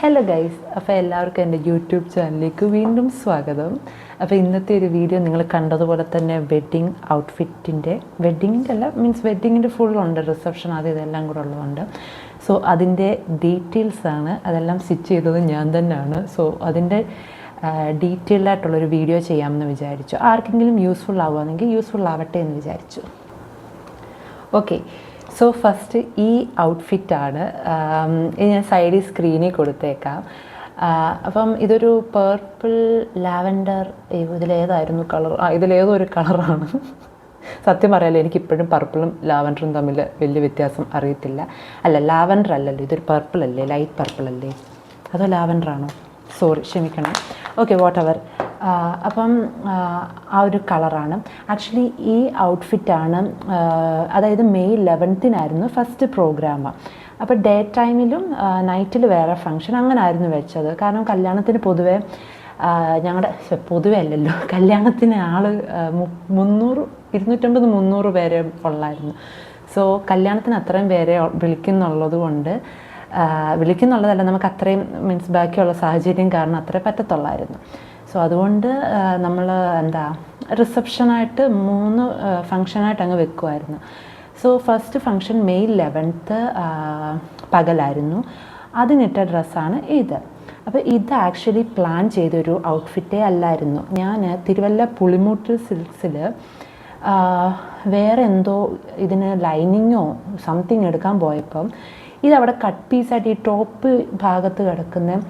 Hello guys അപ്പോൾ എല്ലാവർക്കും എന്റെ യൂട്യൂബ് ചാനലിലേക്ക് വീണ്ടും സ്വാഗതം. അപ്പോൾ ഇന്നത്തെ ഒരു വീഡിയോ നിങ്ങൾ കണ്ടതുപോലെ തന്നെ വെഡ്ഡിങ് ഔട്ട്ഫിറ്റിന്റെ വെഡ്ഡിങ്ങിന്റെ അല്ല മീൻസ് വെഡ്ഡിങ്ങിന്റെ ഫുൾ ഉണ്ട് റിസപ്ഷൻ അത് ഇതെല്ലാം കൂടെ ഉള്ളതുണ്ട്. സോ അതിന്റെ ഡീറ്റെയിൽസാണ് അതെല്ലാം സ്റ്റിച്ച് ചെയ്തത് ഞാൻ തന്നെയാണ്. സോ അതിന്റെ ഡീറ്റെയിൽഡ് ആയിട്ടുള്ളൊരു വീഡിയോ ചെയ്യാമെന്ന് വിചാരിച്ചു. ആർക്കെങ്കിലും യൂസ്ഫുൾ ആവുകയാണെങ്കിൽ യൂസ്ഫുൾ ആവട്ടെ എന്ന് വിചാരിച്ചു. ഓക്കെ സോ ഫസ്റ്റ് ഈ ഔട്ട്ഫിറ്റാണ് ഇത് ഞാൻ സൈഡിൽ സ്ക്രീനിൽ കൊടുത്തേക്കാം. അപ്പം ഇതൊരു പേർപ്പിൾ ലാവൻഡർ ഇതിലേതായിരുന്നു കളർ ആ ഇതിലേതോ ഒരു കളറാണ് സത്യം പറയാലോ എനിക്ക് ഇപ്പോഴും പർപ്പിളും ലാവൻഡറും തമ്മിൽ വലിയ വ്യത്യാസം അറിയത്തില്ല. അല്ല ലാവൻഡർ അല്ലല്ലോ ഇതൊരു പർപ്പിൾ അല്ലേ? ലൈറ്റ് പർപ്പിൾ അല്ലേ? അതോ ആണോ? സോറി ക്ഷമിക്കണം. ഓക്കെ വാട്ട് എവർ അപ്പം ആ, ഒരു കളറാണ്. ആക്ച്വലി ഈ ഔട്ട്ഫിറ്റാണ് അതായത് മെയ് ലെവൻത്തിനായിരുന്നു ഫസ്റ്റ് പ്രോഗ്രാം അപ്പോൾ ഡേ ടൈമിലും നൈറ്റിൽ വേറെ ഫങ്ഷൻ അങ്ങനെ ആയിരുന്നു വെച്ചത്. കാരണം കല്യാണത്തിന് പൊതുവേ ഞങ്ങളുടെ പൊതുവേ അല്ലല്ലോ. കല്യാണത്തിന് ആൾ മുന്നൂറ് ഇരുന്നൂറ്റമ്പത് മുന്നൂറ് പേരെ ഉള്ളായിരുന്നു. സോ കല്യാണത്തിന് അത്രയും പേരെ വിളിക്കുന്നുള്ളത് കൊണ്ട് വിളിക്കുന്നുള്ളതല്ല നമുക്ക് അത്രയും മീൻസ് ബാക്കിയുള്ള സാഹചര്യം കാരണം അത്രേ പറ്റത്തുള്ളായിരുന്നു. സോ അതുകൊണ്ട് നമ്മൾ എന്താ റിസപ്ഷനായിട്ട് മൂന്ന് ഫങ്ഷനായിട്ട് അങ്ങ് വെക്കുമായിരുന്നു so first function May eleventh പകലായിരുന്നു. അതിനിട്ട ഡ്രസ്സാണ് ഇത്. അപ്പോൾ ഇത് ആക്ച്വലി പ്ലാൻ ചെയ്തൊരു ഔട്ട്ഫിറ്റേ അല്ലായിരുന്നു. ഞാൻ തിരുവല്ല പുളിമൂട്ടിൽ സിൽക്സിൽ വേറെ എന്തോ ഇതിന് ലൈനിങ്ങോ സംതിങ് എടുക്കാൻ പോയപ്പം ഇതവിടെ കട്ട് പീസായിട്ട് ഈ ടോപ്പ് ഭാഗത്ത് കിടക്കുന്ന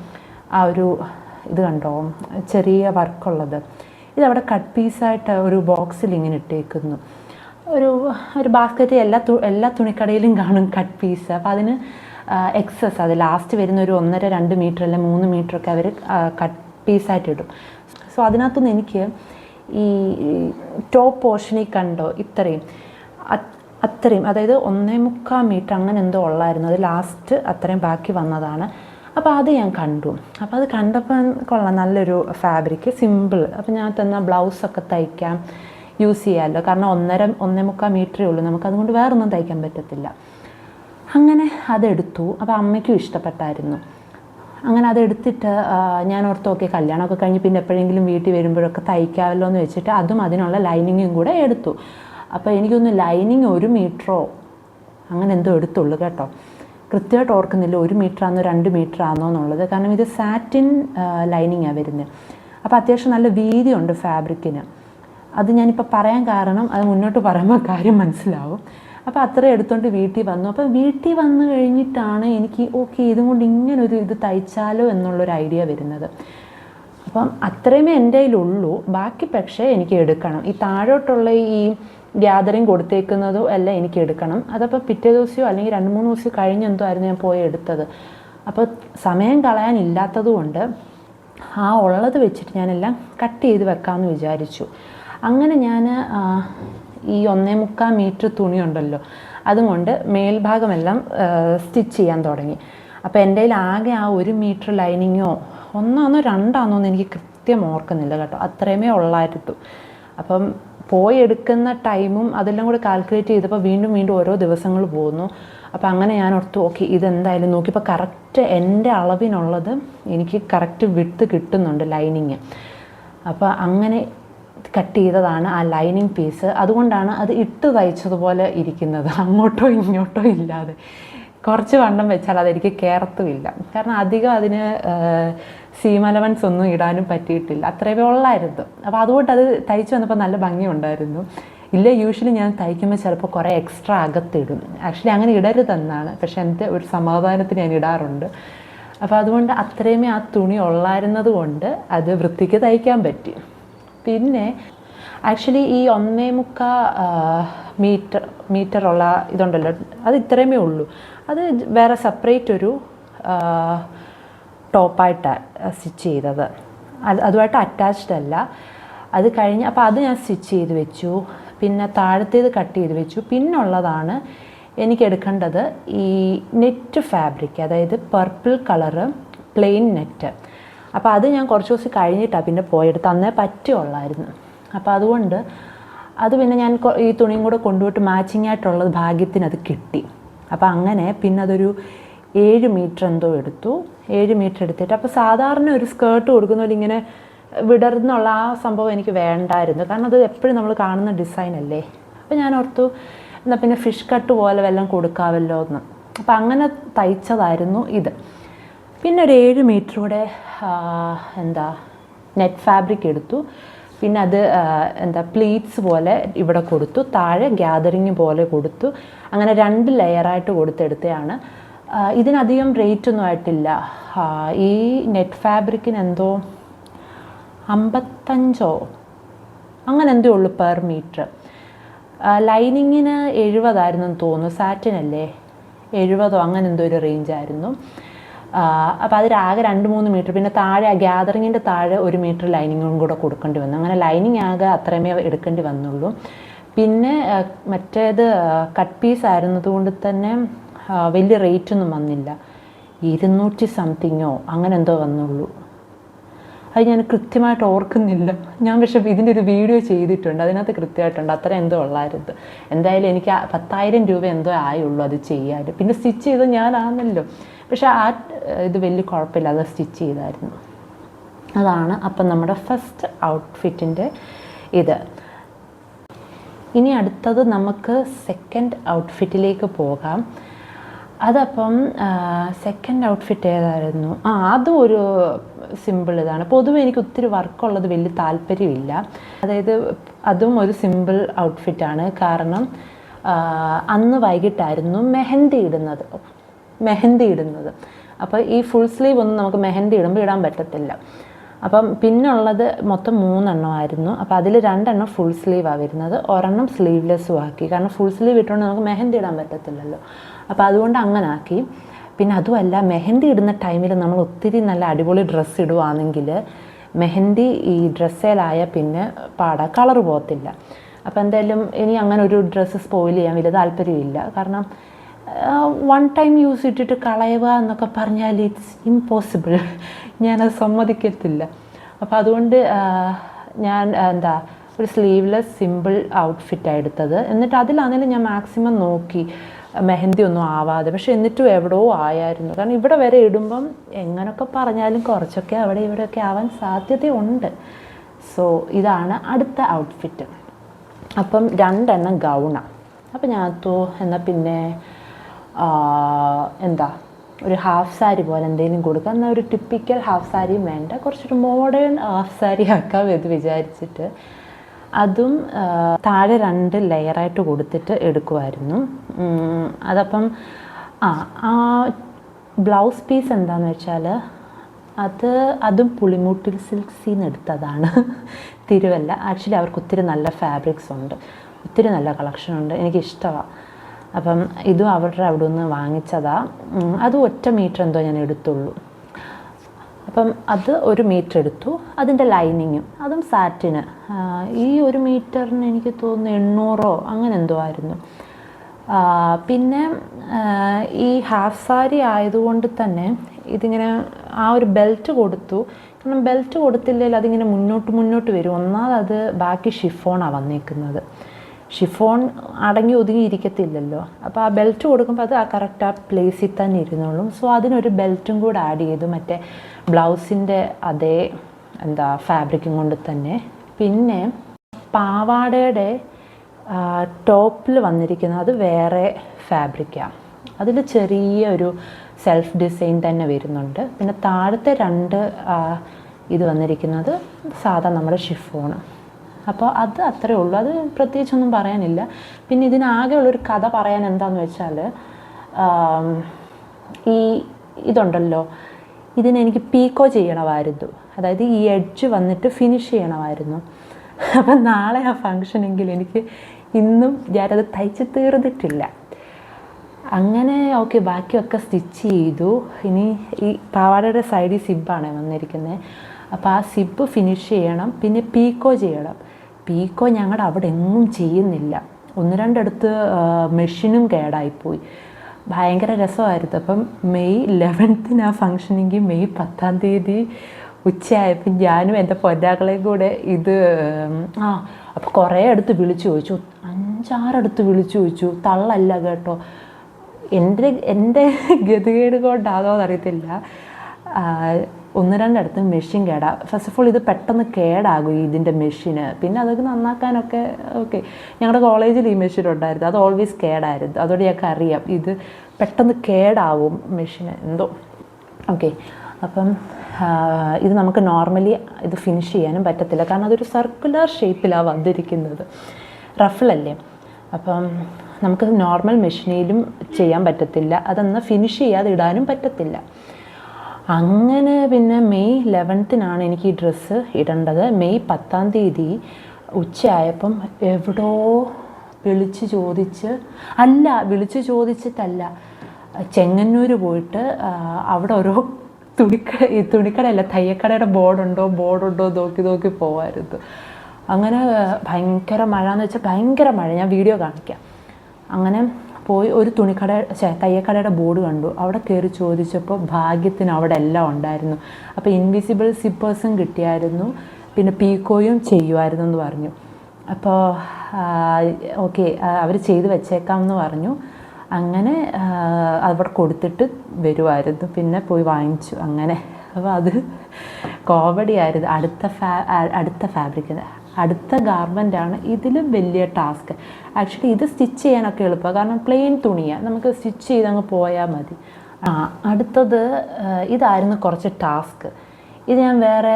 ആ ഒരു ഇത് കണ്ടോ? ചെറിയ വർക്കുള്ളത്. ഇതവിടെ കട്ട് പീസായിട്ട് ഒരു ബോക്സിൽ ഇങ്ങനെ ഇട്ടേക്കുന്നു. ഒരു ഒരു ബാസ്ക്കറ്റ് എല്ലാ തു എല്ലാ തുണിക്കടയിലും കാണും കട്ട് പീസ് അപ്പോൾ അതിന് എക്സസ് അത് ലാസ്റ്റ് വരുന്ന ഒരു ഒന്നര രണ്ട് മീറ്റർ അല്ലെ മൂന്ന് മീറ്ററൊക്കെ അവർ കട്ട് പീസായിട്ട് ഇടും. സോ അതിനകത്തുനിന്ന് എനിക്ക് ഈ ടോപ്പ് പോർഷനിൽ കണ്ടോ? ഇത്രയും. അത്- അത്രയും. അതായത് ഒന്നേ മുക്കാൽ മീറ്റർ അങ്ങനെ എന്തോ ഉള്ളായിരുന്നു. അത് ലാസ്റ്റ് അത്രയും ബാക്കി വന്നതാണ്. അപ്പോൾ അത് ഞാൻ കണ്ടു. അപ്പോൾ അത് കണ്ടപ്പോൾ കൊള്ളാം നല്ലൊരു ഫാബ്രിക് സിമ്പിൾ അപ്പോൾ ഞാൻ തന്ന ബ്ലൗസൊക്കെ തയ്ക്കാം യൂസ് ചെയ്യാമല്ലോ കാരണം ഒന്നര ഒന്നേ മുക്കാൽ മീറ്ററേ ഉള്ളൂ. നമുക്ക് അതുകൊണ്ട് വേറൊന്നും തയ്ക്കാൻ പറ്റത്തില്ല. അങ്ങനെ അതെടുത്തു. അപ്പോൾ അമ്മയ്ക്കും ഇഷ്ടപ്പെട്ടായിരുന്നു. അങ്ങനെ അതെടുത്തിട്ട് ഞാൻ ഓർത്ത് ഓക്കെ കല്യാണമൊക്കെ കഴിഞ്ഞ് പിന്നെ എപ്പോഴെങ്കിലും വീട്ടിൽ വരുമ്പോഴൊക്കെ തയ്ക്കാമല്ലോ എന്ന് വെച്ചിട്ട് അതും അതിനുള്ള ലൈനിങ്ങും കൂടെ എടുത്തു. അപ്പോൾ എനിക്കൊന്ന് ലൈനിങ് ഒരു മീറ്ററോ അങ്ങനെ എന്തോ എടുത്തുള്ളൂ കേട്ടോ. കൃത്യമായിട്ട് ഓർക്കുന്നില്ല ഒരു മീറ്റർ ആണോ രണ്ട് മീറ്റർ ആണോ എന്നുള്ളത്. കാരണം ഇത് സാറ്റിൻ ലൈനിങ്ങാണ് വരുന്നത് അപ്പോൾ അത്യാവശ്യം നല്ല വീതിയുണ്ട് ഫാബ്രിക്കിന്. അത് ഞാനിപ്പോൾ പറയാൻ കാരണം അത് മുന്നോട്ട് പറയുമ്പോൾ കാര്യം മനസ്സിലാവും. അപ്പോൾ അത്രയും എടുത്തുകൊണ്ട് വീട്ടിൽ വന്നു. അപ്പോൾ വീട്ടിൽ വന്നു കഴിഞ്ഞിട്ടാണ് എനിക്ക് ഓക്കെ ഇതും കൊണ്ട് ഇങ്ങനൊരു ഇത് തയ്ച്ചാലോ എന്നുള്ളൊരു ഐഡിയ വരുന്നത്. അപ്പം അത്രയുമേ എന്റെ കയ്യിലുള്ളൂ. ബാക്കി പക്ഷേ എനിക്ക് എടുക്കണം. ഈ താഴോട്ടുള്ള ഈ ഗ്യാതറിങ് കൊടുത്തേക്കുന്നതോ അല്ല എനിക്ക് എടുക്കണം. അതപ്പോൾ പിറ്റേ ദിവസമോ അല്ലെങ്കിൽ രണ്ട് മൂന്ന് ദിവസം കഴിഞ്ഞ് എന്തോ ആയിരുന്നു ഞാൻ പോയി എടുത്തത്. അപ്പോൾ സമയം കളയാനില്ലാത്തതുകൊണ്ട് ആ ഉള്ളത് വെച്ചിട്ട് ഞാനെല്ലാം കട്ട് ചെയ്ത് വെക്കാമെന്ന് വിചാരിച്ചു. അങ്ങനെ ഞാൻ ഈ ഒന്നേ മുക്കാൽ മീറ്റർ തുണിയുണ്ടല്ലോ അതുകൊണ്ട് മേൽഭാഗമെല്ലാം സ്റ്റിച്ച് ചെയ്യാൻ തുടങ്ങി. അപ്പോൾ എന്റെ കയ്യിൽ ആകെ ആ ഒരു മീറ്റർ ലൈനിങ്ങോ ഒന്നാന്നോ രണ്ടാണോ എന്ന് എനിക്ക് കൃത്യം ഓർക്കുന്നില്ല കേട്ടോ. അത്രയുമേ ഉള്ളായിരുന്നു അപ്പം പോയി എടുക്കുന്ന ടൈമും അതെല്ലാം കൂടി കാൽക്കുലേറ്റ് ചെയ്തപ്പോൾ വീണ്ടും വീണ്ടും ഓരോ ദിവസങ്ങൾ പോകുന്നു അപ്പോൾ അങ്ങനെ ഞാൻ ഓർത്തു ഓക്കെ ഇതെന്തായാലും നോക്കിയപ്പോൾ കറക്റ്റ് എന്റെ അളവിനുള്ളത് എനിക്ക് കറക്റ്റ് വിട്ട് കിട്ടുന്നുണ്ട് ലൈനിങ് അപ്പോൾ അങ്ങനെ കട്ട് ചെയ്തതാണ് ആ ലൈനിങ് പീസ് അതുകൊണ്ടാണ് അത് ഇട്ട് തയ്ച്ചതുപോലെ ഇരിക്കുന്നത്. അങ്ങോട്ടോ ഇങ്ങോട്ടോ ഇല്ലാതെ. കുറച്ച് വണ്ണം വെച്ചാൽ അതെനിക്ക് കയറത്തുമില്ല കാരണം അധികം അതിന് സീം അലവൻസ് ഒന്നും ഇടാനും പറ്റിയിട്ടില്ല. അത്രയേ ഉള്ളായിരുന്നു. അപ്പോൾ അതുകൊണ്ട് അത് തയ്ച്ച് വന്നപ്പോൾ നല്ല ഭംഗിയുണ്ടായിരുന്നു. ഇല്ല യൂഷ്വലി ഞാൻ തയ്ക്കുമ്പോൾ ചിലപ്പോൾ കുറേ എക്സ്ട്രാ അകത്തിടും. ആക്ച്വലി അങ്ങനെ ഇടരുതെന്നാണ്. പക്ഷെ എന്റെ ഒരു സമാധാനത്തിന് ഞാൻ ഇടാറുണ്ട്. അപ്പോൾ അതുകൊണ്ട് അത്രയുമേ ആ തുണി ഉള്ളായിരുന്നത് കൊണ്ട് അത് വൃത്തിക്ക് തയ്ക്കാൻ പറ്റി. പിന്നെ ആക്ച്വലി ഈ ഒന്നേ മുക്കാ മീറ്റർ മീറ്ററുള്ള ഇതുണ്ടല്ലോ. അത് ഇത്രയുമേ ഉള്ളൂ. അത് വേറെ സെപ്പറേറ്റ് ഒരു ടോപ്പായിട്ടാണ് സ്റ്റിച്ച് ചെയ്തത്. അത് അതുമായിട്ട് അറ്റാച്ച്ഡ് അല്ല. അത് കഴിഞ്ഞ് അപ്പോൾ അത് ഞാൻ സ്റ്റിച്ച് ചെയ്ത് വെച്ചു. പിന്നെ താഴത്തേത് കട്ട് ചെയ്ത് വെച്ചു. പിന്നുള്ളതാണ് എനിക്ക് എടുക്കേണ്ടത് ഈ നെറ്റ് ഫാബ്രിക് അതായത് പർപ്പിൾ കളറ് പ്ലെയിൻ നെറ്റ് അപ്പോൾ അത് ഞാൻ കുറച്ച് ദിവസം കഴിഞ്ഞിട്ടാണ് പിന്നെ പോയെടുത്ത് അന്നേ പറ്റുള്ളായിരുന്നു. അപ്പോൾ അതുകൊണ്ട് അത് പിന്നെ ഞാൻ ഈ തുണിയും കൂടെ കൊണ്ടുപോയിട്ട് മാച്ചിങ് ആയിട്ടുള്ളത് ഭാഗ്യത്തിന് അത് കിട്ടി. അപ്പോൾ അങ്ങനെ പിന്നെ അതൊരു ഏഴ് മീറ്റർ എന്തോ എടുത്തു. ഏഴ് മീറ്റർ എടുത്തിട്ട് അപ്പോൾ സാധാരണ ഒരു സ്കേർട്ട് കൊടുക്കുന്നവർ ഇങ്ങനെ വിടർന്നുള്ള ആ സംഭവം എനിക്ക് വേണ്ടായിരുന്നു. കാരണം അത് എപ്പോഴും നമ്മൾ കാണുന്ന ഡിസൈൻ അല്ലേ? അപ്പോൾ ഞാൻ ഓർത്തു എന്നാൽ പിന്നെ ഫിഷ് കട്ട് പോലെ വല്ലതും കൊടുക്കാമല്ലോ എന്ന്. അപ്പം അങ്ങനെ തയ്ച്ചതായിരുന്നു ഇത്. പിന്നെ ഒരു ഏഴ് മീറ്റർ കൂടെ എന്താ നെറ്റ് ഫാബ്രിക് എടുത്തു. പിന്നെ അത് എന്താ പ്ലീറ്റ്സ് പോലെ ഇവിടെ കൊടുത്തു. താഴെ ഗ്യാതറിങ് പോലെ കൊടുത്തു. അങ്ങനെ രണ്ട് ലെയറായിട്ട് കൊടുത്തെടുത്തതാണ്. ഇതിനധികം റേറ്റ് ഒന്നും ആയിട്ടില്ല. ഈ നെറ്റ് ഫാബ്രിക്കിന് എന്തോ അമ്പത്തഞ്ചോ അങ്ങനെ എന്തേ ഉള്ളൂ പെർ മീറ്റർ ലൈനിങ്ങിന് എഴുപതായിരുന്നു എന്ന് തോന്നുന്നു. സാറ്റിനല്ലേ എഴുപതോ അങ്ങനെ എന്തോ ഒരു റേഞ്ച് ആയിരുന്നു. അപ്പോൾ അതിലാകെ രണ്ട് മൂന്ന് മീറ്റർ പിന്നെ താഴെ ഗ്യാതറിങ്ങിന്റെ താഴെ ഒരു മീറ്റർ ലൈനിങ്ങും കൂടെ കൊടുക്കേണ്ടി വന്നു. അങ്ങനെ ലൈനിങ് ആകെ അത്രയുമേ എടുക്കേണ്ടി വന്നുള്ളൂ. പിന്നെ മറ്റേത് കട്ട് പീസ് ആയിരുന്നതുകൊണ്ട് തന്നെ വലിയ റേറ്റ് ഒന്നും വന്നില്ല. ഇരുന്നൂറ്റി സംതിങ്ങോ? അങ്ങനെ എന്തോ വന്നുള്ളൂ. അത് ഞാൻ കൃത്യമായിട്ട് ഓർക്കുന്നില്ല. ഞാൻ പക്ഷേ ഇതിന്റെ ഒരു വീഡിയോ ചെയ്തിട്ടുണ്ട്. അതിനകത്ത് കൃത്യമായിട്ടുണ്ട്. അത്ര എന്തോ ഉള്ളായിരുന്നു. എന്തായാലും എനിക്ക് പത്തായിരം രൂപ എന്തോ ആയുള്ളൂ അത് ചെയ്യാൻ. പിന്നെ സ്റ്റിച്ച് ചെയ്ത് ഞാനാണല്ലോ. പക്ഷേ ആ ഇത് വലിയ കുഴപ്പമില്ല. അത് സ്റ്റിച്ച് ചെയ്തായിരുന്നു. അതാണ് അപ്പം നമ്മുടെ ഫസ്റ്റ് ഔട്ട്ഫിറ്റിന്റെ ഇത്. ഇനി അടുത്തത് നമുക്ക് സെക്കൻഡ് ഔട്ട്ഫിറ്റിലേക്ക് പോകാം. അതപ്പം സെക്കൻഡ് ഔട്ട്ഫിറ്റ് ഏതായിരുന്നു? ആ അതും ഒരു സിമ്പിൾ ഇതാണ്. പൊതുവെ എനിക്ക് ഒത്തിരി വർക്കുള്ളത് വലിയ താല്പര്യമില്ല. അതായത് അതും ഒരു സിമ്പിൾ ഔട്ട്ഫിറ്റാണ് കാരണം അന്ന് വൈകിട്ടായിരുന്നു മെഹന്തി ഇടുന്നത്. മെഹന്തി ഇടുന്നത്. അപ്പോൾ ഈ ഫുൾ സ്ലീവ് ഒന്നും നമുക്ക് മെഹന്തി ഇടുമ്പോൾ ഇടാൻ പറ്റത്തില്ല. അപ്പം പിന്നുള്ളത് മൊത്തം മൂന്നെണ്ണമായിരുന്നു അപ്പോൾ അതിൽ രണ്ടെണ്ണം ഫുൾ സ്ലീവാണ് വരുന്നത്. ഒരെണ്ണം സ്ലീവ്ലെസ്സും ആക്കി. കാരണം ഫുൾ സ്ലീവ് ഇട്ടുകൊണ്ട് നമുക്ക് മെഹന്തി ഇടാൻ പറ്റത്തില്ലല്ലോ. അപ്പോൾ അതുകൊണ്ട് അങ്ങനെ ആക്കി പിന്നെ അതുമല്ല മെഹന്തി ഇടുന്ന ടൈമിൽ നമ്മൾ ഒത്തിരി നല്ല അടിപൊളി ഡ്രസ്സ് ഇടുവാണെങ്കിൽ മെഹന്തി ഈ ഡ്രസ്സേലായ പിന്നെ പാടാ കളർ പോകത്തില്ല. അപ്പോൾ എന്തായാലും ഇനി അങ്ങനെ ഒരു ഡ്രസ്സ് സ്പോയിൽ ചെയ്യാൻ വലിയ താല്പര്യമില്ല കാരണം വൺ ടൈം യൂസ് ഇട്ടിട്ട് കളയുക എന്നൊക്കെ പറഞ്ഞാൽ ഇറ്റ്സ് ഇമ്പോസിബിൾ ഞാനത് സമ്മതിക്കത്തില്ല. അപ്പോൾ അതുകൊണ്ട് ഞാൻ എന്താ ഒരു സ്ലീവ്ലെസ് സിമ്പിൾ ഔട്ട്ഫിറ്റാണ് എടുത്തത്. എന്നിട്ട് അതിലാണെങ്കിലും ഞാൻ മാക്സിമം നോക്കി. മെഹന്തി ഒന്നും ആവാതെ. പക്ഷെ എന്നിട്ടും എവിടെയോ ആയായിരുന്നു. കാരണം ഇവിടെ വരെ ഇടുമ്പം എങ്ങനെയൊക്കെ പറഞ്ഞാലും കുറച്ചൊക്കെ അവിടെ ഇവിടെയൊക്കെ ആവാൻ സാധ്യതയുണ്ട്. സോ ഇതാണ് അടുത്ത ഔട്ട്ഫിറ്റ് അപ്പം രണ്ടെണ്ണം ഗൗണാണ് അപ്പം ഞാൻ തോ എന്നാൽ പിന്നെ എന്താ ഒരു ഹാഫ് സാരി പോലെ എന്തെങ്കിലും കൊടുക്കുക എന്നാൽ ഒരു ടിപ്പിക്കൽ ഹാഫ് സാരിയും വേണ്ട. കുറച്ചൊരു മോഡേൺ ഹാഫ് സാരി ആക്കാം എന്ന് വിചാരിച്ചിട്ട്. അതും താഴെ രണ്ട് ലെയറായിട്ട് കൊടുത്തിട്ട് എടുക്കുമായിരുന്നു അതപ്പം ആ ആ ബ്ലൗസ് പീസ് എന്താണെന്ന് വെച്ചാൽ അത് അതും പുളിമൂട്ടിൽ സിൽക്സിൽ നിന്ന് എടുത്തതാണ്. തിരുവല്ല. ആക്ച്വലി അവർക്ക് ഒത്തിരി നല്ല ഫാബ്രിക്സ് ഉണ്ട്. ഒത്തിരി നല്ല കളക്ഷൻ ഉണ്ട്. എനിക്കിഷ്ടമാണ് അപ്പം ഇതും അവരുടെ അവിടെ നിന്ന് വാങ്ങിച്ചതാണ് അതും ഒറ്റ മീറ്റർ എന്തോ ഞാൻ എടുത്തുള്ളൂ. അപ്പം അത് ഒരു മീറ്റർ എടുത്തു. അതിന്റെ ലൈനിങ്ങും അതും സാറ്റിന് ഈ ഒരു മീറ്ററിന് എനിക്ക് തോന്നുന്നു എണ്ണൂറോ അങ്ങനെ എന്തോ ആയിരുന്നു. പിന്നെ ഈ ഹാഫ് സാരി ആയതുകൊണ്ട് തന്നെ ഇതിങ്ങനെ ആ ഒരു ബെൽറ്റ് കൊടുത്തു. കാരണം ബെൽറ്റ് കൊടുത്തില്ലെങ്കിൽ അതിങ്ങനെ മുന്നോട്ട് മുന്നോട്ട് വരും. ഒന്നാമത് അത് ബാക്കി ഷിഫോണാണ് വന്നേക്കുന്നത്. ഷിഫോൺ അടങ്ങി ഒതുങ്ങി ഇരിക്കത്തില്ലല്ലോ. അപ്പോൾ ആ ബെൽറ്റ് കൊടുക്കുമ്പോൾ അത് ആ കറക്റ്റ് ആ പ്ലേസിൽ തന്നെ ഇരുന്നോളും. സോ അതിനൊരു ബെൽറ്റും കൂടെ ആഡ് ചെയ്തു. മറ്റേ ബ്ലൗസിന്റെ അതേ എന്താ ഫാബ്രിക്കും കൊണ്ട് തന്നെ. പിന്നെ പാവാടയുടെ ടോപ്പിൽ വന്നിരിക്കുന്നത് അത് വേറെ ഫാബ്രിക്കാണ് അതിൽ ചെറിയ ഒരു സെൽഫ് ഡിസൈൻ തന്നെ വരുന്നുണ്ട്. പിന്നെ താഴത്തെ രണ്ട് ഇത് വന്നിരിക്കുന്നത് സാധാ നമ്മുടെ ഷിഫോണ്. അപ്പോൾ അത് അത്രേ ഉള്ളൂ. അത് പ്രത്യേകിച്ചൊന്നും പറയാനില്ല. പിന്നെ ഇതിനാകെ ഉള്ളൊരു കഥ പറയാൻ എന്താണെന്ന് വെച്ചാൽ ഈ ഇതുണ്ടല്ലോ. ഇതിനെനിക്ക് പീക്കോ ചെയ്യണമായിരുന്നു. അതായത് ഈ എഡ്ജ് വന്നിട്ട് ഫിനിഷ് ചെയ്യണമായിരുന്നു. അപ്പം നാളെ ആ ഫങ്ഷനെങ്കിൽ എനിക്ക് ഇന്നും ഞാനത് തയ്ച്ച് തീർന്നിട്ടില്ല. അങ്ങനെ ഓക്കെ ബാക്കിയൊക്കെ സ്റ്റിച്ച് ചെയ്തു. ഇനി ഈ പാവാടയുടെ സൈഡിൽ സിബാണ് വന്നിരിക്കുന്നത് അപ്പോൾ ആ സിബ് ഫിനിഷ് ചെയ്യണം. പിന്നെ പീക്കോ ചെയ്യണം. പീക്കോ ഞങ്ങളുടെ അവിടെ എങ്ങും ചെയ്യുന്നില്ല. ഒന്ന് രണ്ടിടത്ത് മെഷീനും കേടായിപ്പോയി. ഭയങ്കര രസമായിരുന്നു. അപ്പം മെയ് ലെവൻത്തിന് ആ ഫങ്ഷനെങ്കിൽ മെയ് പത്താം തീയതി ഉച്ചയായപ്പോൾ ഞാനും എന്റെ പൊന്നാക്കളെയും കൂടെ ഇത് ആ അപ്പോൾ കുറേ അടുത്ത് വിളിച്ചു ചോദിച്ചു. അഞ്ചാറടുത്ത് വിളിച്ചു ചോദിച്ചു. തള്ളല്ല കേട്ടോ. എന്റെ എന്റെ ഗതികേട് കൊണ്ടാണോ എന്നറിയത്തില്ല ഒന്ന് രണ്ടിടത്ത് മെഷീൻ കേടാ. ഫസ്റ്റ് ഓഫ് ഓൾ ഇത് പെട്ടെന്ന് കേടാകും ഇതിന്റെ മെഷീന് പിന്നെ അതൊക്കെ നന്നാക്കാനൊക്കെ ഓക്കെ ഞങ്ങളുടെ കോളേജിൽ ഈ മെഷീൻ ഉണ്ടായിരുന്നു. അത് ഓൾവേസ് കേടായിരുന്നു. അതോടെ ഞങ്ങൾക്ക് അറിയാം. ഇത് പെട്ടെന്ന് കേടാവും മെഷീന് എന്തോ. ഓക്കെ അപ്പം ഇത് നമുക്ക് നോർമലി ഇത് ഫിനിഷ് ചെയ്യാനും പറ്റത്തില്ല. കാരണം അതൊരു സർക്കുലർ ഷേപ്പിലാണ് വന്നിരിക്കുന്നത്. റഫിളല്ലേ അപ്പം നമുക്ക് നോർമൽ മെഷീനിലും ചെയ്യാൻ പറ്റത്തില്ല. അതൊന്ന് ഫിനിഷ് ചെയ്യാതെ ഇടാനും പറ്റത്തില്ല. അങ്ങനെ പിന്നെ മെയ് ലെവൻത്തിനാണ് എനിക്ക് ഈ ഡ്രസ്സ് ഇടേണ്ടത്. മെയ് പത്താം തീയതി ഉച്ചയായപ്പം എവിടോ വിളിച്ച് ചോദിച്ച് അല്ല വിളിച്ച് ചോദിച്ചിട്ടല്ല. ചെങ്ങന്നൂർ പോയിട്ട് അവിടെ ഓരോ തുണിക്കട ഈ തുണിക്കടയല്ല തയ്യക്കടയുടെ ബോർഡുണ്ടോ ബോർഡുണ്ടോ നോക്കി നോക്കി പോവായിരുന്നു. അങ്ങനെ ഭയങ്കര മഴ എന്ന് വെച്ചാൽ ഭയങ്കര മഴ. ഞാൻ വീഡിയോ കാണിക്കാം. അങ്ങനെ പോയി ഒരു തുണിക്കട തയ്യക്കടയുടെ ബോർഡ് കണ്ടു. അവിടെ കയറി ചോദിച്ചപ്പോൾ ഭാഗ്യത്തിന് അവിടെ എല്ലാം ഉണ്ടായിരുന്നു. അപ്പോൾ ഇൻവിസിബിൾ സിപ്പേഴ്സും കിട്ടിയായിരുന്നു. പിന്നെ പീക്കോയും ചെയ്യുമായിരുന്നു എന്ന് പറഞ്ഞു. അപ്പോൾ ഓക്കെ അവർ ചെയ്ത് വെച്ചേക്കാം എന്ന് പറഞ്ഞു. അങ്ങനെ അവിടെ കൊടുത്തിട്ട് വരുമായിരുന്നു. പിന്നെ പോയി വാങ്ങിച്ചു അങ്ങനെ. അപ്പോൾ അത് കോമഡി ആയിരുന്നു അടുത്ത ഫാ അടുത്ത ഫാബ്രിക് അടുത്ത ആണ്. ഇതിലും വലിയ ടാസ്ക് ആക്ച്വലി ഇത് സ്റ്റിച്ച് ചെയ്യാനൊക്കെ എളുപ്പമാണ് കാരണം പ്ലെയിൻ തുണിയാണ് നമുക്ക് സ്റ്റിച്ച് ചെയ്ത് അങ്ങ് പോയാൽ മതി അടുത്തത് ഇതായിരുന്നു കുറച്ച് ടാസ്ക് ഇത് ഞാൻ വേറെ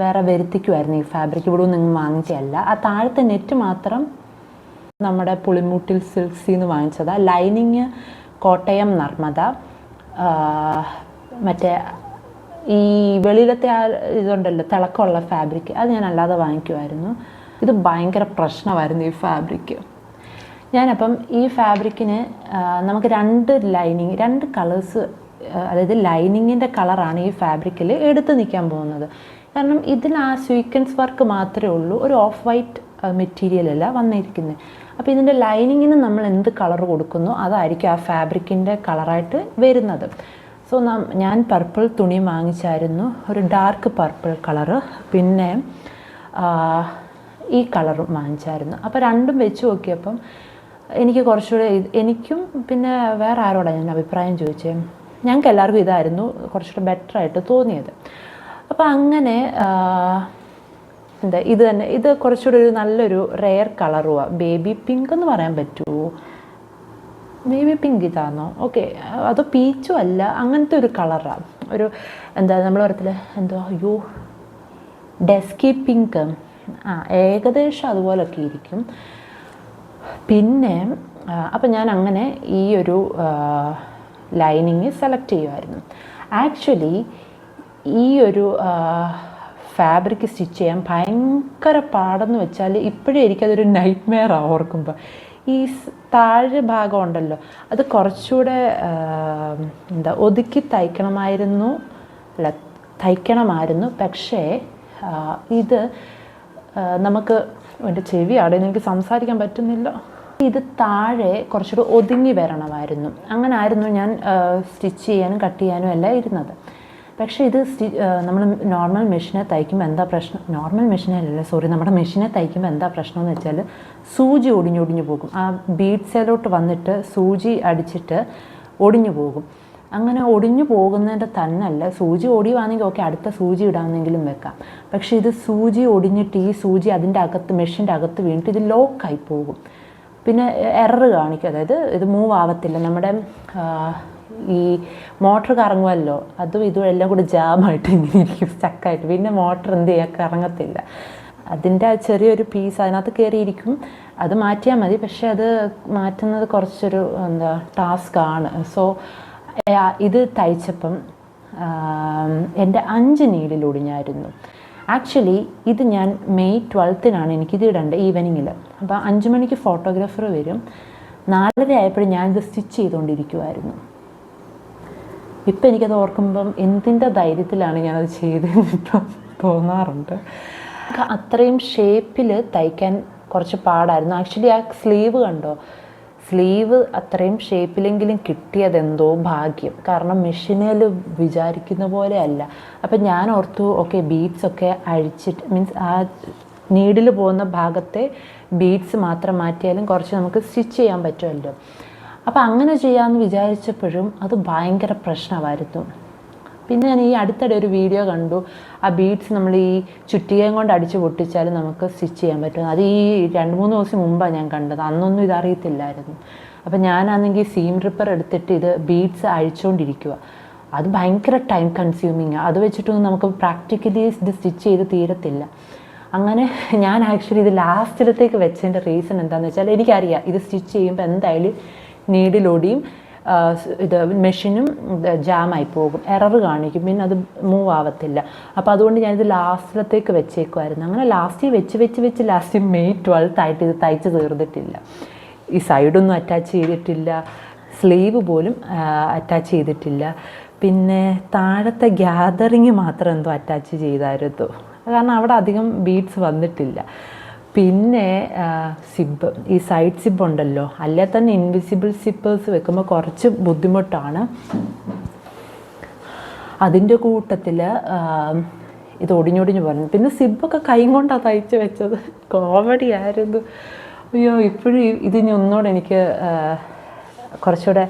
വേറെ വരുത്തിക്കുമായിരുന്നു ഈ ഫാബ്രിക് ഇവിടെ നിങ്ങൾ വാങ്ങിച്ചതല്ല. ആ താഴത്തെ നെറ്റ് മാത്രം നമ്മുടെ പുളിമൂട്ടിൽ സിൽക്സിൽ നിന്ന് വാങ്ങിച്ചതാണ് ലൈനിങ് കോട്ടയം നർമ്മദ. മറ്റേ ഈ വെളിയിലത്തെ ആ ഇതുണ്ടല്ലോ തിളക്കമുള്ള ഫാബ്രിക് അത് ഞാൻ അല്ലാതെ വാങ്ങിക്കുമായിരുന്നു. ഇത് ഭയങ്കര പ്രശ്നമായിരുന്നു ഈ ഫാബ്രിക് ഞാനപ്പം ഈ ഫാബ്രിക്കിന് നമുക്ക് രണ്ട് ലൈനിങ് രണ്ട് കളേഴ്സ് അതായത് ലൈനിങ്ങിന്റെ കളറാണ് ഈ ഫാബ്രിക്കിൽ എടുത്തു നിൽക്കാൻ പോകുന്നത്. കാരണം ഇതിന് ആ സ്വീക്വൻസ് വർക്ക് മാത്രമേ ഉള്ളൂ. ഒരു ഓഫ് വൈറ്റ് മെറ്റീരിയൽ അല്ല വന്നിരിക്കുന്നത്. അപ്പോൾ ഇതിന്റെ ലൈനിങ്ങിന് നമ്മൾ എന്ത് കളർ കൊടുക്കുന്നു അതായിരിക്കും ആ ഫാബ്രിക്കിന്റെ കളറായിട്ട് വരുന്നത്. സോ ഞാൻ പർപ്പിൾ തുണി വാങ്ങിച്ചായിരുന്നു. ഒരു ഡാർക്ക് പർപ്പിൾ കളറ് പിന്നെ ഈ കളറും വാങ്ങിച്ചായിരുന്നു. അപ്പോൾ രണ്ടും വെച്ച് നോക്കിയപ്പം എനിക്ക് കുറച്ചുകൂടെ എനിക്കും പിന്നെ വേറെ ആരോടാണ് ഞാൻ അഭിപ്രായം ചോദിച്ചത് ഞങ്ങൾക്ക് എല്ലാവർക്കും ഇതായിരുന്നു കുറച്ചുകൂടെ ബെറ്റർ ആയിട്ട് തോന്നിയത്. അപ്പോൾ അങ്ങനെ എന്താ ഇത് തന്നെ ഇത് കുറച്ചുകൂടെ ഒരു നല്ലൊരു റെയർ കളറുമാണ് ബേബി പിങ്ക് എന്ന് പറയാൻ പറ്റുമോ ബേബി പിങ്ക് ഇതാണോ ഓക്കെ അത് പീച്ചും അല്ല അങ്ങനത്തെ ഒരു കളറാണ് ഒരു എന്താ നമ്മൾ പറയത്തില്ല? എന്തോ അയ്യോ ഡെസ്കി പിങ്ക് ആ ഏകദേശം അതുപോലൊക്കെ ഇരിക്കും. പിന്നെ അപ്പം ഞാൻ അങ്ങനെ ഈ ഒരു ലൈനിങ് സെലക്ട് ചെയ്യുമായിരുന്നു ആക്ച്വലി ഈ ഒരു ഫാബ്രിക് സ്റ്റിച്ച് ചെയ്യാൻ ഭയങ്കര പാടെന്ന് വെച്ചാൽ ഇപ്പോഴും എനിക്കതൊരു നൈറ്റ് മെയർ ഓർക്കുമ്പോൾ ഈ താഴെ ഭാഗം ഉണ്ടല്ലോ അത് കുറച്ചുകൂടെ എന്താ ഒതുക്കി തയ്ക്കണമായിരുന്നു അല്ല തയ്ക്കണമായിരുന്നു. പക്ഷേ ഇത് നമുക്ക് എന്റെ ചെവി അവിടെ എനിക്ക് സംസാരിക്കാൻ പറ്റുന്നില്ല. ഇത് താഴെ കുറച്ചുകൂടി ഒതുങ്ങി വരണമായിരുന്നു. അങ്ങനെ ആയിരുന്നു ഞാൻ സ്റ്റിച്ച് ചെയ്യാനും കട്ട് ചെയ്യാനും എല്ലാം ഇരുന്നത്. പക്ഷേ ഇത് നമ്മൾ നോർമൽ മെഷീനെ തയ്ക്കുമ്പോൾ എന്താ പ്രശ്നം? നോർമൽ മെഷീനല്ല സോറി നമ്മുടെ മെഷീനെ തയ്ക്കുമ്പോൾ എന്താ പ്രശ്നം എന്ന് വെച്ചാൽ സൂചി ഒടിഞ്ഞൊടിഞ്ഞു പോകും. ആ ബീഡ് സെലോട്ട് വന്നിട്ട് സൂചി അടിച്ചിട്ട് ഒടിഞ്ഞു പോകും. അങ്ങനെ ഒടിഞ്ഞു പോകുന്നതിന്റെ തന്നല്ല സൂചി ഓടിയുവാണെങ്കിൽ ഓക്കെ അടുത്ത സൂചി ഇടാമെന്നെങ്കിലും വെക്കാം. പക്ഷേ ഇത് സൂചി ഒടിഞ്ഞിട്ട് ഈ സൂചി അതിന്റെ അകത്ത് മെഷീന്റെ അകത്ത് വീണിട്ട് ഇത് ലോക്കായി പോകും. പിന്നെ എറർ കാണിക്കും. അതായത് ഇത് മൂവ് ആവത്തില്ല. നമ്മുടെ ഈ മോട്ടർ കറങ്ങുമല്ലോ അതും ഇതും എല്ലാം കൂടി ജാമായിട്ട് ഇങ്ങനെ ഇരിക്കും സ്റ്റക്കായിട്ട് പിന്നെ മോട്ടർ എന്ത് ചെയ്യുക കറങ്ങത്തില്ല. അതിന്റെ ആ ചെറിയൊരു പീസ് അതിനകത്ത് കയറിയിരിക്കും. അത് മാറ്റിയാൽ മതി പക്ഷെ അത് മാറ്റുന്നത് കുറച്ചൊരു എന്താ ടാസ്ക് ആണ്. സോ ഇത് തയ്ച്ചപ്പം എന്റെ അഞ്ച് നീഡിൽ ഒടിഞ്ഞായിരുന്നു ആക്ച്വലി ഇത് ഞാൻ മെയ് ട്വൽത്തിനാണ് എനിക്കിത് ഇടേണ്ടത് ഈവനിങ്ങിൽ അപ്പോൾ അഞ്ച് മണിക്ക് ഫോട്ടോഗ്രാഫർ വരും. നാലര ആയപ്പോഴും ഞാനിത് സ്റ്റിച്ച് ചെയ്തുകൊണ്ടിരിക്കുമായിരുന്നു ഇപ്പം എനിക്കത് ഓർക്കുമ്പം എന്തിന്റെ ധൈര്യത്തിലാണ് ഞാനത് ഇപ്പം തോന്നാറുണ്ട്. അത്രയും ഷേപ്പിൽ തയ്ക്കാൻ കുറച്ച് പാടായിരുന്നു. ആക്ച്വലി ആ സ്ലീവ് കണ്ടോ? സ്ലീവ് അത്രയും ഷേപ്പിലെങ്കിലും കിട്ടിയത് എന്തോ ഭാഗ്യം. കാരണം മെഷീനിൽ വിചാരിക്കുന്ന പോലെ അല്ല. അപ്പം ഞാൻ ഓർത്തു ഓക്കെ ബീഡ്സ് ഒക്കെ അഴിച്ചിട്ട് മീൻസ് ആ നീഡിൽ പോകുന്ന ഭാഗത്തെ ബീഡ്സ് മാത്രം മാറ്റിയാലും കുറച്ച് നമുക്ക് സ്റ്റിച്ച് ചെയ്യാൻ പറ്റുമല്ലോ. അപ്പോൾ അങ്ങനെ ചെയ്യാമെന്ന് വിചാരിച്ചപ്പോഴും അത് ഭയങ്കര പ്രശ്നമായിരുന്നു. പിന്നെ ഞാൻ ഈ അടുത്തിടെ ഒരു വീഡിയോ കണ്ടു. ആ ബീഡ്സ് നമ്മൾ ഈ ചുറ്റികയും കൊണ്ട് അടിച്ച് പൊട്ടിച്ചാൽ നമുക്ക് സ്റ്റിച്ച് ചെയ്യാൻ പറ്റും. അത് ഈ രണ്ട് മൂന്ന് ദിവസം മുമ്പാണ് ഞാൻ കണ്ടത്. അന്നൊന്നും ഇതറിയത്തില്ലായിരുന്നു. അപ്പോൾ ഞാനാണെങ്കിൽ സീം റിപ്പർ എടുത്തിട്ട് ഇത് ബീഡ്സ് അഴിച്ചുകൊണ്ടിരിക്കുക അത് ഭയങ്കര ടൈം കൺസ്യൂമിങ് അത് വെച്ചിട്ടൊന്നും നമുക്ക് പ്രാക്ടിക്കലി ഇത് സ്റ്റിച്ച് ചെയ്ത് തീരത്തില്ല. അങ്ങനെ ഞാൻ ആക്ച്വലി ഇത് ലാസ്റ്റിലത്തേക്ക് വെച്ചതിന്റെ റീസൺ എന്താണെന്ന് വെച്ചാൽ എനിക്കറിയാം ഇത് സ്റ്റിച്ച് ചെയ്യുമ്പോൾ എന്തായാലും നീഡിലൊടിയും ഇത് മെഷീനും ജാമായി പോകും. എറർ കാണിക്കും. പിന്നെ അത് മൂവ് ആവത്തില്ല. അപ്പോൾ അതുകൊണ്ട് ഞാനിത് ലാസ്റ്റിലത്തേക്ക് വെച്ചേക്കുമായിരുന്നു അങ്ങനെ ലാസ്റ്റ് വെച്ച് വെച്ച് വെച്ച് ലാസ്റ്റ് മെയ് ട്വൽത്ത് ആയിട്ട് ഇത് തയ്ച്ച് തീർന്നിട്ടില്ല. ഈ സൈഡൊന്നും അറ്റാച്ച് ചെയ്തിട്ടില്ല. സ്ലീവ് പോലും അറ്റാച്ച് ചെയ്തിട്ടില്ല. പിന്നെ താഴത്തെ ഗ്യാതറിങ് മാത്രം എന്തോ അറ്റാച്ച് ചെയ്തായിരുന്നു. കാരണം അവിടെ അധികം ബീഡ്സ് വന്നിട്ടില്ല. പിന്നെ സിബ് ഈ സൈഡ് സിബ് ഉണ്ടല്ലോ. അല്ലേ തന്നെ ഇൻവിസിബിൾ സിപ്പേഴ്സ് വെക്കുമ്പോൾ കുറച്ച് ബുദ്ധിമുട്ടാണ്. അതിന്റെ കൂട്ടത്തിൽ ഇത് ഒടിഞ്ഞൊടിഞ്ഞ് പറഞ്ഞു. പിന്നെ സിബൊക്കെ കൈ കൊണ്ടാണ് തയ്ച്ച് വെച്ചത്. കോമഡി ആയിരുന്നു. അയ്യോ ഇപ്പോഴും ഇതിനി ഒന്നുകൂടെ എനിക്ക് കുറച്ചുകൂടെ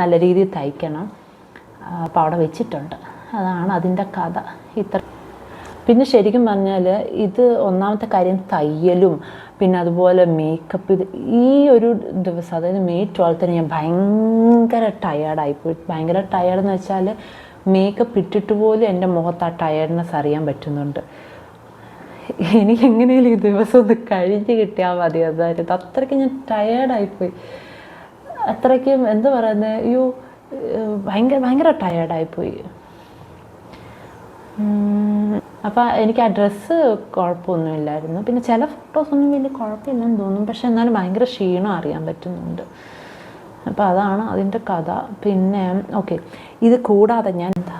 നല്ല രീതിയിൽ തയ്ക്കണം. അപ്പോൾ അവിടെ വെച്ചിട്ടുണ്ട്. അതാണ് അതിന്റെ കഥ. ഇത്ര പിന്നെ ശരിക്കും പറഞ്ഞാൽ ഇത് ഒന്നാമത്തെ കാര്യം തയ്യലും പിന്നെ അതുപോലെ മേക്കപ്പ് ഇത് ഈ ഒരു ദിവസം അതായത് മെയ് ട്വൽത്തിന് ഞാൻ ഭയങ്കര ടയേർഡായിപ്പോയി ഭയങ്കര ടയേർഡ് എന്ന് വെച്ചാൽ മേക്കപ്പ് ഇട്ടിട്ട് പോലും എന്റെ മുഖത്ത് ആ ടയേർഡ്നെസ് അറിയാൻ പറ്റുന്നുണ്ട്. എനിക്ക് എങ്ങനെയാലും ഈ ദിവസം ഒന്ന് കഴിഞ്ഞ് കിട്ടിയാൽ മതി. അതായത് അത്രയ്ക്ക് ഞാൻ ടയേർഡായിപ്പോയി അത്രയ്ക്കും എന്താ പറയുന്നത് അയ്യോ ഭയങ്കര ഭയങ്കര ടയേർഡായിപ്പോയി അപ്പോൾ എനിക്ക് ആ ഡ്രസ്സ് കുഴപ്പമൊന്നുമില്ലായിരുന്നു പിന്നെ ചില ഫോട്ടോസൊന്നും വലിയ കുഴപ്പമില്ലെന്ന് തോന്നും. പക്ഷെ എന്നാലും ഭയങ്കര ക്ഷീണം അറിയാൻ പറ്റുന്നുണ്ട്. അപ്പോൾ അതാണ് അതിന്റെ കഥ. പിന്നെ ഓക്കെ ഇത് കൂടാതെ ഞാൻ എന്താ?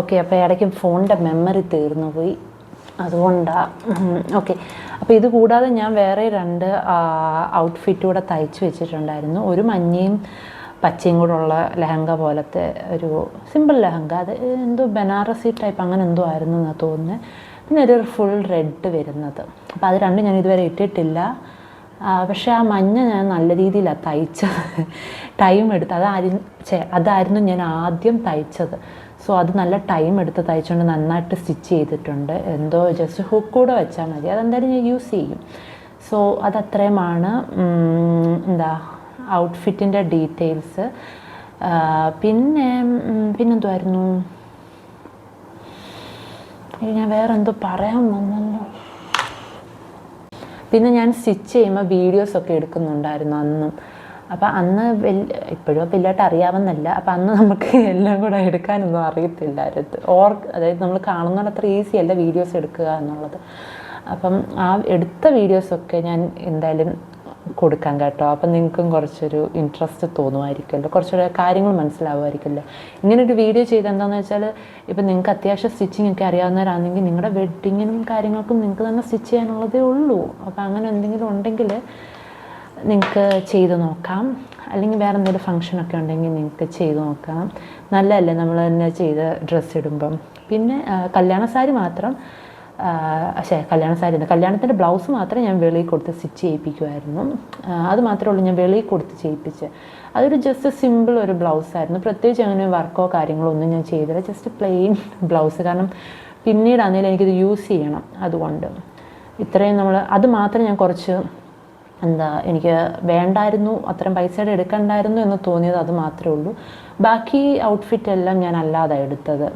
ഓക്കെ അപ്പോൾ ഇടയ്ക്ക് ഫോണിന്റെ മെമ്മറി തീർന്നു പോയി. അതുകൊണ്ടാണ് ഓക്കെ അപ്പോൾ ഇത് കൂടാതെ ഞാൻ വേറെ രണ്ട് ഔട്ട്ഫിറ്റ് കൂടെ തയ്ച്ച് വെച്ചിട്ടുണ്ടായിരുന്നു. ഒരു മഞ്ഞയും പച്ചയും കൂടെ ഉള്ള ലഹങ്ക പോലത്തെ ഒരു സിമ്പിൾ ലഹങ്ക. അത് എന്തോ ബനാറസി ടൈപ്പ് അങ്ങനെ എന്തോ ആയിരുന്നു എന്നാണ് തോന്നുന്നത് പിന്നെ ഒരു ഫുൾ റെഡ് വരുന്നത്. അപ്പോൾ അത് രണ്ടും ഞാൻ ഇതുവരെ ഇട്ടിട്ടില്ല. പക്ഷെ ആ മഞ്ഞ ഞാൻ നല്ല രീതിയിലാണ് തയ്ച്ചത്. ടൈം എടുത്ത് അതായിരുന്നു അതായിരുന്നു ഞാൻ ആദ്യം തയ്ച്ചത്. സോ അത് നല്ല ടൈം എടുത്ത് തയ്ച്ചുകൊണ്ട് നന്നായിട്ട് സ്റ്റിച്ച് ചെയ്തിട്ടുണ്ട്. എന്തോ ജസ്റ്റ് ഹുക്ക് കൂടെ വെച്ചാൽ മതി. അതെന്തായാലും ഞാൻ യൂസ് ചെയ്യും. സോ അതത്രയുമാണ്. എന്താ ഔട്ട്ഫിറ്റിന്റെ ഡീറ്റെയിൽസ് പിന്നെ പിന്നെന്തുമായിരുന്നു ഞാൻ വേറെ എന്തോ പറയാൻ വന്നല്ലോ. പിന്നെ ഞാൻ സ്റ്റിച്ച് ചെയ്യുമ്പോൾ വീഡിയോസൊക്കെ എടുക്കുന്നുണ്ടായിരുന്നു അന്നും. അപ്പോൾ അന്ന് വലിയ ഇപ്പോഴും വലിയതായിട്ട് അറിയാമെന്നല്ല അപ്പോൾ അന്ന് നമുക്ക് എല്ലാം കൂടെ എടുക്കാനൊന്നും അറിയത്തില്ലായിരുന്നു. ഓർ അതായത് നമ്മൾ കാണുന്നത് അത്ര ഈസി അല്ല വീഡിയോസ് എടുക്കുക എന്നുള്ളത്. അപ്പം ആ എടുത്ത വീഡിയോസൊക്കെ ഞാൻ എന്തായാലും കൊടുക്കാം കേട്ടോ. അപ്പം നിങ്ങൾക്കും കുറച്ചൊരു ഇൻട്രസ്റ്റ് തോന്നുമായിരിക്കുമല്ലോ. കുറച്ചുകൂടെ കാര്യങ്ങൾ മനസ്സിലാവുമായിരിക്കുമല്ലോ. ഇങ്ങനൊരു വീഡിയോ ചെയ്ത് എന്താണെന്ന് വെച്ചാൽ ഇപ്പം നിങ്ങൾക്ക് അത്യാവശ്യം സ്റ്റിച്ചിങ് ഒക്കെ അറിയാവുന്നവരാണെങ്കിൽ നിങ്ങളുടെ വെഡ്ഡിങ്ങിനും കാര്യങ്ങൾക്കും നിങ്ങൾക്ക് തന്നെ സ്റ്റിച്ച് ചെയ്യാനുള്ളതേ ഉള്ളൂ. അപ്പോൾ അങ്ങനെ എന്തെങ്കിലും ഉണ്ടെങ്കിൽ നിങ്ങൾക്ക് ചെയ്ത് നോക്കാം. അല്ലെങ്കിൽ വേറെ എന്തെങ്കിലും ഫങ്ഷനൊക്കെ ഉണ്ടെങ്കിൽ നിങ്ങൾക്ക് ചെയ്ത് നോക്കാം. നല്ലതല്ലേ നമ്മൾ തന്നെ ചെയ്ത് ഡ്രസ്സ് ഇടുമ്പം. പിന്നെ കല്യാണ സാരി മാത്രം പക്ഷേ കല്യാണ സാരി കല്യാണത്തിന്റെ ബ്ലൗസ് മാത്രമേ ഞാൻ വെളിയിൽ കൊടുത്ത് സ്റ്റിച്ച് ചെയ്യിപ്പിക്കുമായിരുന്നു അത് മാത്രമേ ഉള്ളൂ ഞാൻ വെളിയിൽ കൊടുത്ത് ചെയ്യിപ്പിച്ച്. അതൊരു ജസ്റ്റ് സിമ്പിൾ ഒരു ബ്ലൗസായിരുന്നു പ്രത്യേകിച്ച് അങ്ങനെ വർക്കോ കാര്യങ്ങളോ ഒന്നും ഞാൻ ചെയ്തില്ല. ജസ്റ്റ് പ്ലെയിൻ ബ്ലൗസ് കാരണം പിന്നീടാണെങ്കിലും എനിക്കിത് യൂസ് ചെയ്യണം. അതുകൊണ്ട് ഇത്രയും നമ്മൾ അത് മാത്രം ഞാൻ കുറച്ച് എന്താ എനിക്ക് വേണ്ടായിരുന്നു അത്രയും പൈസയുടെ എടുക്കണ്ടായിരുന്നു എന്ന് തോന്നിയത് അത് മാത്രമേ ഉള്ളൂ. ബാക്കി ഔട്ട്ഫിറ്റ് എല്ലാം ഞാൻ അല്ലാതെ എടുത്തത്.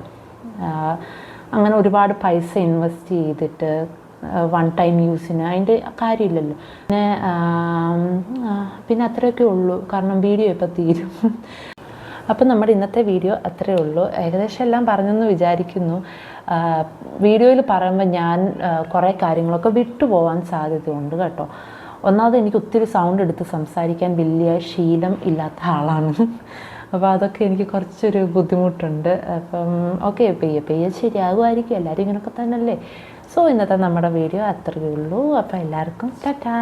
അങ്ങനെ ഒരുപാട് പൈസ ഇൻവെസ്റ്റ് ചെയ്തിട്ട് വൺ ടൈം യൂസിന് അതിന്റെ കാര്യമില്ലല്ലോ. പിന്നെ പിന്നെ അത്രയൊക്കെ ഉള്ളൂ. കാരണം വീഡിയോ ഇപ്പോൾ തീരും. അപ്പം നമ്മുടെ ഇന്നത്തെ വീഡിയോ അത്രയേ ഉള്ളൂ. ഏകദേശം എല്ലാം പറഞ്ഞെന്ന് വിചാരിക്കുന്നു. വീഡിയോയിൽ പറയുമ്പോൾ ഞാൻ കുറേ കാര്യങ്ങളൊക്കെ വിട്ടുപോകാൻ സാധ്യതയുണ്ട് കേട്ടോ. ഒന്നാമത് എനിക്ക് ഒത്തിരി സൗണ്ട് എടുത്ത് സംസാരിക്കാൻ വലിയ ശീലം ഇല്ലാത്ത ആളാണ്. അപ്പോൾ അതൊക്കെ എനിക്ക് കുറച്ചൊരു ബുദ്ധിമുട്ടുണ്ട്. അപ്പം ഓക്കെ പെയ്യെ പെയ്യെ ശരിയാകുമായിരിക്കും. എല്ലാവരും ഇങ്ങനെയൊക്കെ തന്നെയല്ലേ സോ ഇന്നത്തെ നമ്മുടെ വീഡിയോ അത്രയേ ഉള്ളൂ. അപ്പോൾ എല്ലാവർക്കും ടാറ്റാ.